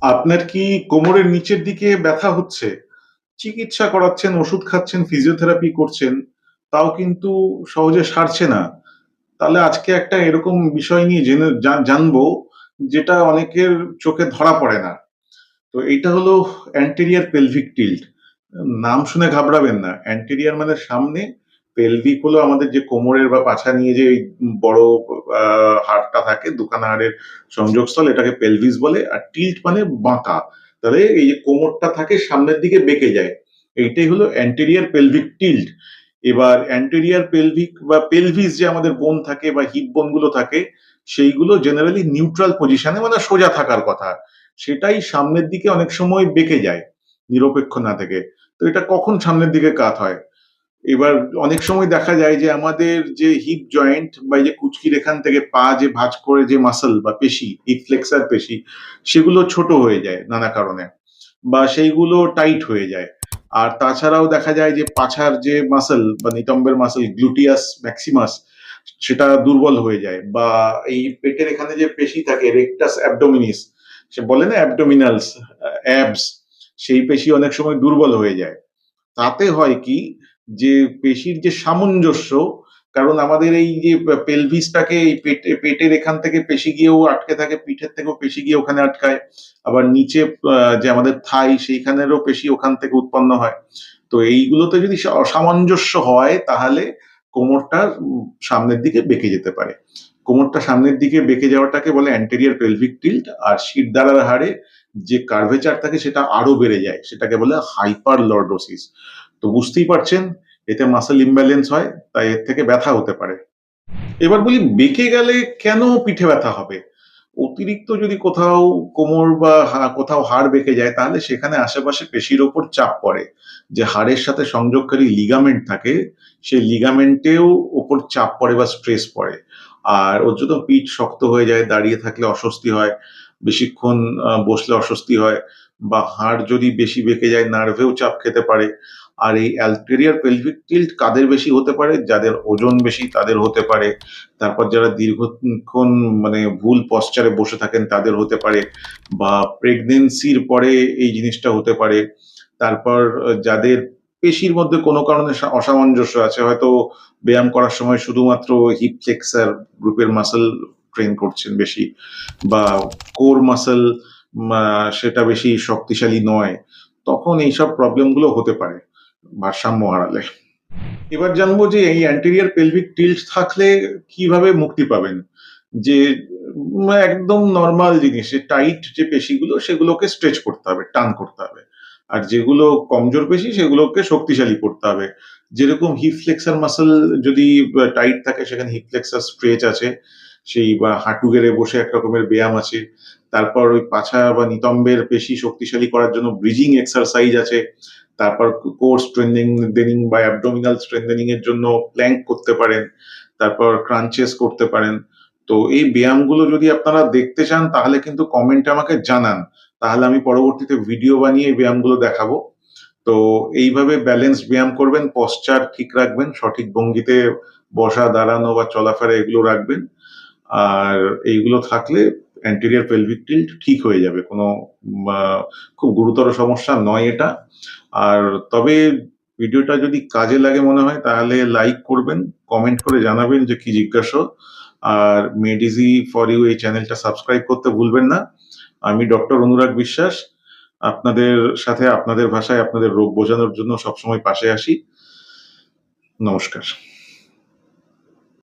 আপনার কি কোমরের নিচের দিকে ব্যথা হচ্ছে? চিকিৎসা করাচ্ছেন, ওষুধ খাচ্ছেন, ফিজিওথেরাপি করছেন, তাও কিন্তু সহজে সারছে না। তাহলে আজকে একটা এরকম বিষয় নিয়ে জেনে জানব যেটা অনেকের চোখে ধরা পড়ে না। তো এইটা হলো অ্যান্টেরিয়ার pelvic tilt। নাম শুনে ঘাবড়াবেন না। অ্যান্টেরিয়ার মানে সামনে, pelvic হলো আমাদের যে কোমরের বা পাছা নিয়ে যে বড় হাড়টা থাকে, দুখানা হাড়ের সংযোগস্থল এটাকে পেলভিস বলে। আর টিল্ট মানে বাঁকা। তাহলে এই যে কোমরটা থাকে সামনের দিকে বেঁকে যায়। এইটাই হলো অ্যান্টেরিয়ার পেলভিক টিল্ট এবার অ্যান্টেরিয়ার পেলভিক বা পেলভিস যে আমাদের বোন থাকে বা হিপ বোনগুলো থাকে, সেইগুলো জেনারেলি নিউট্রাল পজিশনে মানে সোজা থাকার কথা। সেটাই সামনের দিকে অনেক সময় বেঁকে যায়, নিরপেক্ষ না থেকে। তো এটা কখন সামনের দিকে কাত হয়? এবার অনেক সময় দেখা যায় যে আমাদের যে হিপ জয়েন্ট বা যে কুঁচকির এখান থেকে পা যে ভাঁজ করে যে মাসল বা পেশি, হিপ ফ্লেক্সর পেশি, সেগুলো ছোট হয়ে যায় নানা কারণে। বা সেইগুলো টাইট হয়ে যায়। আর তাছাড়াও দেখা যায় যে পাছার যে মাসল বা নিতম্বের মাসল গ্লুটিয়াস ম্যাক্সিমাস সেটা দুর্বল হয়ে যায়। বা এই পেটের এখানে যে পেশি থাকে রেকটাস অ্যাবডোমিনিস সে বলে না অ্যাবডোমিনালস, অ্যাবস সেই পেশি অনেক সময় দুর্বল হয়ে যায়। তাতে হয় কি যে পেশির যে সামঞ্জস্য কারণ আমাদের এই যে পেলভিসটাকে এই পেটে পেটের এখান থেকে পেশি গিয়েও আটকে থাকে, পিঠের থেকেও পেশি গিয়ে ওখানে আটকায়। আবার নিচে যে আমাদের থাই সেইখানেরও পেশি ওখান থেকে উৎপন্ন হয়। তো এইগুলোতে যদি অসামঞ্জস্য হয় তাহলে কোমরটা সামনের দিকে বেঁকে যেতে পারে। কোমরটা সামনের দিকে বেঁকে যাওয়াটাকে বলে anterior পেলভিক tilt আর শিরদাঁড়ার হাড়ে যে কার্ভেচার থাকে সেটা আরও বেড়ে যায়। সেটাকে বলে হাইপারলর্ডোসিস। তো বুঝতেই পারছেন এতে মাসেল ইমব্যালেন্স হয়, তাই এর থেকে ব্যথা হতে পারে। এবার বলি বেঁকে গেলে কেন পিঠে ব্যথা হবে? অতিরিক্ত যদি কোথাও কোমর বা কোথাও হাড় বেঁকে যায় তাহলে সেখানে আশেপাশে পেশির ওপর চাপ পড়ে। যে হাড়ের সাথে সংযোগকারী লিগামেন্ট থাকে, সেই লিগামেন্টেও ওপর চাপ পড়ে বা স্ট্রেস পড়ে। আর ওর জন্য পিঠ শক্ত হয়ে যায়, দাঁড়িয়ে থাকলে অস্বস্তি হয়, বেশিক্ষণ বসলে অস্বস্তি হয় বা হাড় যদি বেশি বেঁকে যায় নার্ভেও চাপ খেতে পারে। আর এই anterior pelvic tilt কাদের বেশি হতে পারে? যাদের ওজন বেশি তাদের হতে পারে। তারপর যারা দীর্ঘক্ষণ মানে ভুল পশ্চারে বসে থাকেন তাদের হতে পারে বা প্রেগনেন্সির পরে এই জিনিসটা হতে পারে। তারপর যাদের পেশির মধ্যে কোনো কারণে অসামঞ্জস্য আছে, হয়তো ব্যায়াম করার সময় শুধুমাত্র হিপ ফ্লেক্সর গ্রুপের মাসেল ট্রেন করছেন বেশি বা কোর মাসেল সেটা বেশি শক্তিশালী নয়। তখন এইসব প্রবলেমগুলো হতে পারে ভারসাম্য হারালে। এবার জানব যে এই অ্যান্টেরিয়ার পেলভিক tilt থাকলে কীভাবে মুক্তি পাবেন? যে একদম নরমাল জিনিস যে টাইট যে পেশিগুলো সেগুলোকে স্ট্রেচ করতে হবে, টান করতে হবে। আর যেগুলো কমজোর পেশি সেগুলোকে শক্তিশালী করতে হবে। যেরকম হিপ ফ্লেক্সার মাসল যদি টাইট থাকে সেখানে হিপ ফ্লেক্সর স্ট্রেচ আছে। সেই বা হাঁটু গেড়ে বসে এক রকমের ব্যায়াম আছে। তারপর ওই পাছা বা নিতম্বের পেশি শক্তিশালী করার জন্য ব্রিজিং এক্সারসাইজ আছে। তারপর কোর স্ট্রেংথেনিং বা অ্যাবডোমিনাল স্ট্রেংথেনিং এর জন্য প্ল্যাঙ্ক করতে পারেন। তারপর ক্রাঞ্চেস করতে পারেন। তো এই ব্যায়ামগুলো যদি আপনারা দেখতে চান তাহলে কিন্তু কমেন্টে আমাকে জানান। তাহলে আমি পরবর্তীতে ভিডিও বানিয়ে এই ব্যায়ামগুলো দেখাবো। তো এইভাবে ব্যালেন্সড ব্যায়াম করবেন, পশ্চার ঠিক রাখবেন, সঠিক ভঙ্গিতে বসা, দাঁড়ানো বা চলাফেরা এগুলো রাখবেন। আর এইগুলো থাকলে anterior pelvic tilt ঠিক হয়ে যাবে। কোনো খুব গুরুতর সমস্যা নয় এটা। আর তবে ভিডিওটা যদি কাজে লাগে মনে হয় তাহলে লাইক করবেন, কমেন্ট করে জানাবেন যে কি জিজ্ঞাসা। আর মেডিজি ফর ইউ এই চ্যানেলটা সাবস্ক্রাইব করতে ভুলবেন না। আমি ডক্টর অনুরাগ বিশ্বাস। আপনাদের সাথে আপনাদের ভাষায় আপনাদের রোগ বোঝানোর জন্য সবসময় পাশে আসি। নমস্কার।